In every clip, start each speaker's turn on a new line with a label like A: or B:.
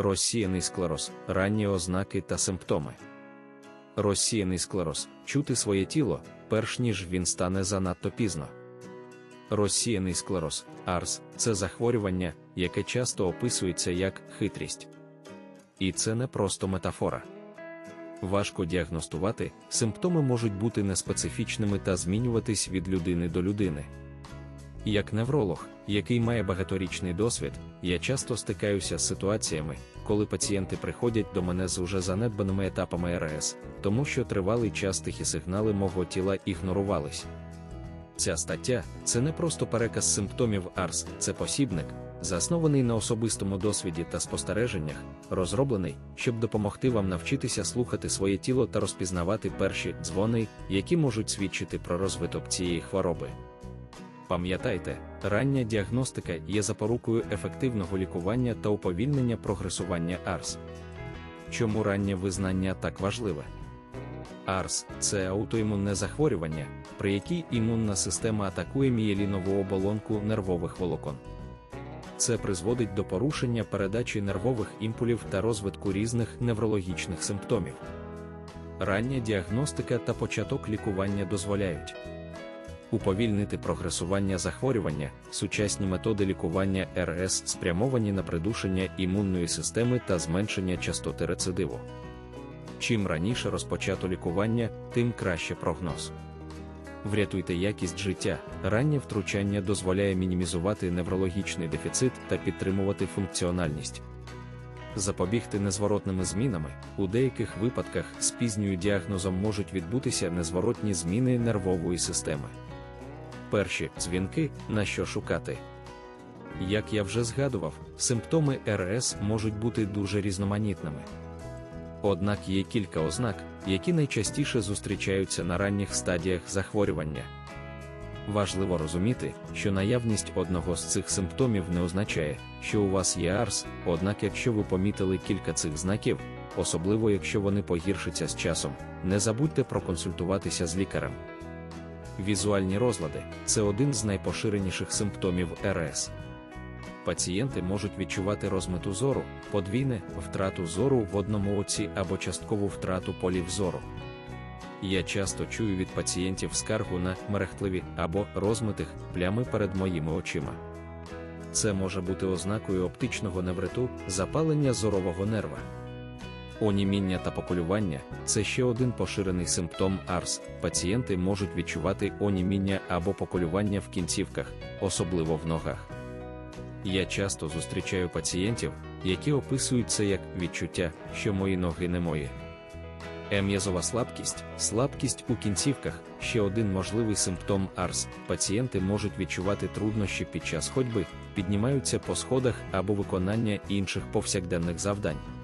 A: Розсіяний склероз, ранні ознаки та симптоми. Розсіяний склероз чути своє тіло, перш ніж він стане занадто пізно. Розсіяний склероз, АРС це захворювання, яке часто описується як хитрість. І це не просто метафора. Важко діагностувати, симптоми можуть бути неспецифічними та змінюватись від людини до людини. Як невролог, який має багаторічний досвід, я часто стикаюся з ситуаціями, коли пацієнти приходять до мене з уже занедбаними етапами РС, тому що тривалий час тихі сигнали мого тіла ігнорувались. Ця стаття це не просто переказ симптомів АРС, це посібник, заснований на особистому досвіді та спостереженнях, розроблений, щоб допомогти вам навчитися слухати своє тіло та розпізнавати перші дзвони, які можуть свідчити про розвиток цієї хвороби. Пам'ятайте, рання діагностика є запорукою ефективного лікування та уповільнення прогресування АРС. Чому раннє визнання так важливе? АРС це аутоімунне захворювання, при якій імунна система атакує мієлінову оболонку нервових волокон. Це призводить до порушення передачі нервових імпулів та розвитку різних неврологічних симптомів. Рання діагностика та початок лікування дозволяють уповільнити прогресування захворювання, сучасні методи лікування РС спрямовані на придушення імунної системи та зменшення частоти рецидиву. Чим раніше розпочато лікування, тим краще прогноз. Врятуйте якість життя, раннє втручання дозволяє мінімізувати неврологічний дефіцит та підтримувати функціональність. Запобігти незворотними змінами у деяких випадках з пізньою діагнозом можуть відбутися незворотні зміни нервової системи. Перші дзвінки на що шукати. Як я вже згадував, симптоми РС можуть бути дуже різноманітними. Однак є кілька ознак, які найчастіше зустрічаються на ранніх стадіях захворювання. Важливо розуміти, що наявність одного з цих симптомів не означає, що у вас є АРС, однак якщо ви помітили кілька цих знаків, особливо якщо вони погіршаться з часом, не забудьте проконсультуватися з лікарем. Візуальні розлади це один з найпоширеніших симптомів РС. Пацієнти можуть відчувати розмиту зору, подвійне втрату зору в одному оці або часткову втрату полів зору. Я часто чую від пацієнтів скаргу на мерехтливі або розмитих плями перед моїми очима. Це може бути ознакою оптичного невриту, запалення зорового нерва. Оніміння та поколювання це ще один поширений симптом АРС. Пацієнти можуть відчувати оніміння або поколювання в кінцівках, особливо в ногах. Я часто зустрічаю пацієнтів, які описують це як відчуття, що мої ноги не мої. Ем'язова слабкість, слабкість у кінцівках ще один можливий симптом АРС. Пацієнти можуть відчувати труднощі під час ходьби, піднімаються по сходах або виконання інших повсякденних завдань.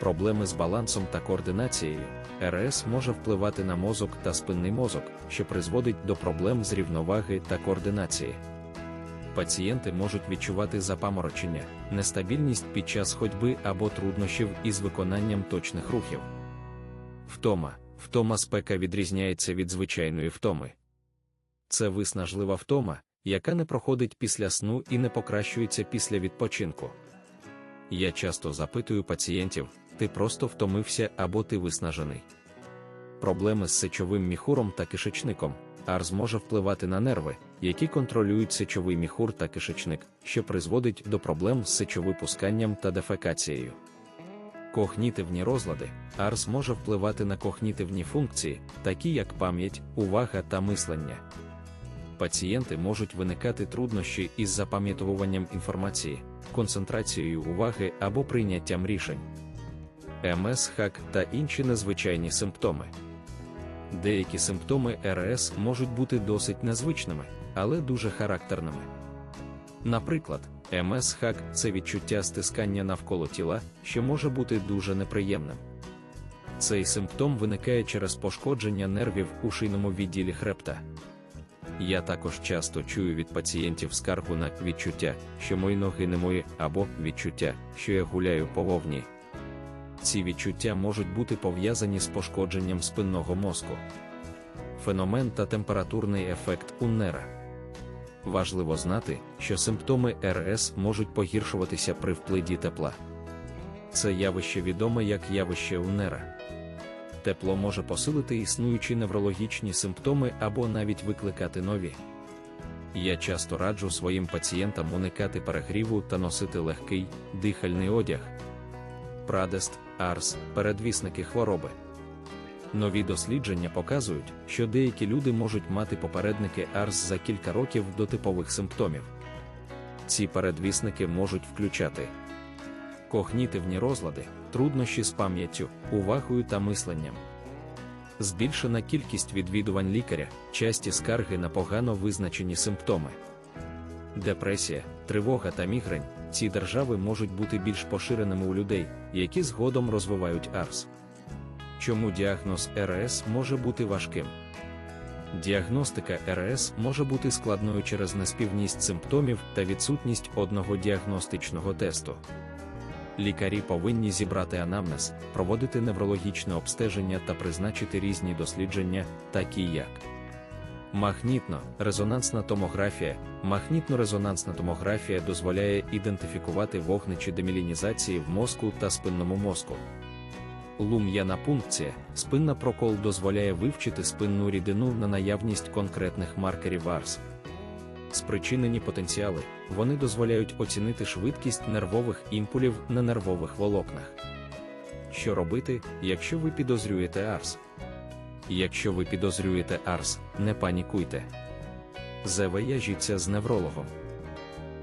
A: Проблеми з балансом та координацією. РС може впливати на мозок та спинний мозок, що призводить до проблем з рівноваги та координації. Пацієнти можуть відчувати запаморочення, нестабільність під час ходьби або труднощів із виконанням точних рухів. Втома. Втома спека відрізняється від звичайної втоми. Це виснажлива втома, яка не проходить після сну і не покращується після відпочинку. Я часто запитую пацієнтів, ти просто втомився або ти виснажений. Проблеми з сечовим міхуром та кишечником. АРЗ може впливати на нерви, які контролюють сечовий міхур та кишечник, що призводить до проблем з сечовипусканням та дефекацією. Когнітивні розлади АРС може впливати на когнітивні функції, такі як пам'ять, увага та мислення. Пацієнти можуть виникати труднощі із запам'ятовуванням інформації, концентрацією уваги або прийняттям рішень. МС, хак та інші незвичайні симптоми. Деякі симптоми РС можуть бути досить незвичними, але дуже характерними. Наприклад, МС-хак це відчуття стискання навколо тіла, що може бути дуже неприємним. Цей симптом виникає через пошкодження нервів у шийному відділі хребта. Я також часто чую від пацієнтів скаргу на відчуття, що мої ноги не мої, або відчуття, що я гуляю по вовні. Ці відчуття можуть бути пов'язані з пошкодженням спинного мозку. Феномен та температурний ефект Уннера. Важливо знати, що симптоми РС можуть погіршуватися при впливі тепла. це явище відоме як явище Унера. Тепло може посилити існуючі неврологічні симптоми або навіть викликати нові. Я часто раджу своїм пацієнтам уникати перегріву та носити легкий дихальний одяг. Прадест, Арс, передвісники хвороби. Нові дослідження показують, що деякі люди можуть мати попередники Арс за кілька років до типових симптомів. Ці передвісники можуть включати когнітивні розлади, труднощі з пам'яттю, увагою та мисленням. Збільшена кількість відвідувань лікаря, часті скарги на погано визначені симптоми. Депресія, тривога та мігрень ці держави можуть бути більш поширеними у людей, які згодом розвивають АРС. Чому діагноз РС може бути важким? Діагностика РС може бути складною через неспівність симптомів та відсутність одного діагностичного тесту. Лікарі повинні зібрати анамнез, проводити неврологічне обстеження та призначити різні дослідження, такі як магнітно-резонансна томографія. Магнітно-резонансна томографія дозволяє ідентифікувати вогничі демілінізації в мозку та спинному мозку. Лум'яна пункція, спинна прокол дозволяє вивчити спинну рідину на наявність конкретних маркерів АРС. Спричинені потенціали, вони дозволяють оцінити швидкість нервових імпулів на нервових волокнах. Що робити, якщо ви підозрюєте АРС? Якщо ви підозрюєте АРС, не панікуйте. Завияжіться з неврологом.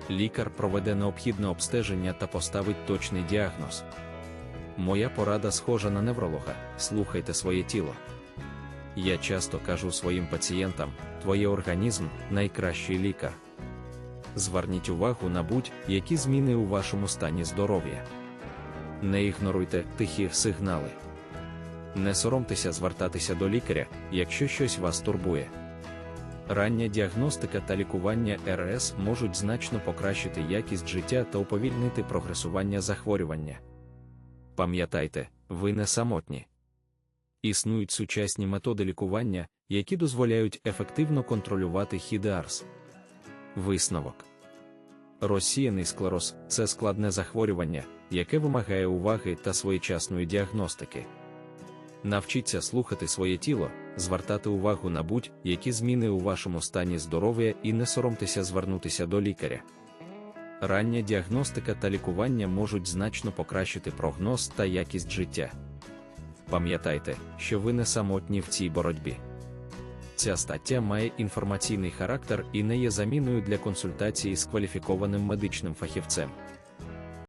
A: Лікар проведе необхідне обстеження та поставить точний діагноз. Моя порада схожа на невролога, слухайте своє тіло. Я часто кажу своїм пацієнтам, твоє організм найкращий лікар. Зверніть увагу на будь-які зміни у вашому стані здоров'я. Не ігноруйте тихі сигнали. Не соромтеся звертатися до лікаря, якщо щось вас турбує. Рання діагностика та лікування РС можуть значно покращити якість життя та уповільнити прогресування захворювання. Пам'ятайте, ви не самотні. Існують сучасні методи лікування, які дозволяють ефективно контролювати хід АРС. Висновок Розсіяний склероз це складне захворювання, яке вимагає уваги та своєчасної діагностики. Навчіться слухати своє тіло, звертати увагу на будь-які зміни у вашому стані здоров'я і не соромтеся звернутися до лікаря. Рання діагностика та лікування можуть значно покращити прогноз та якість життя. Пам'ятайте, що ви не самотні в цій боротьбі. Ця стаття має інформаційний характер і не є заміною для консультації з кваліфікованим медичним фахівцем.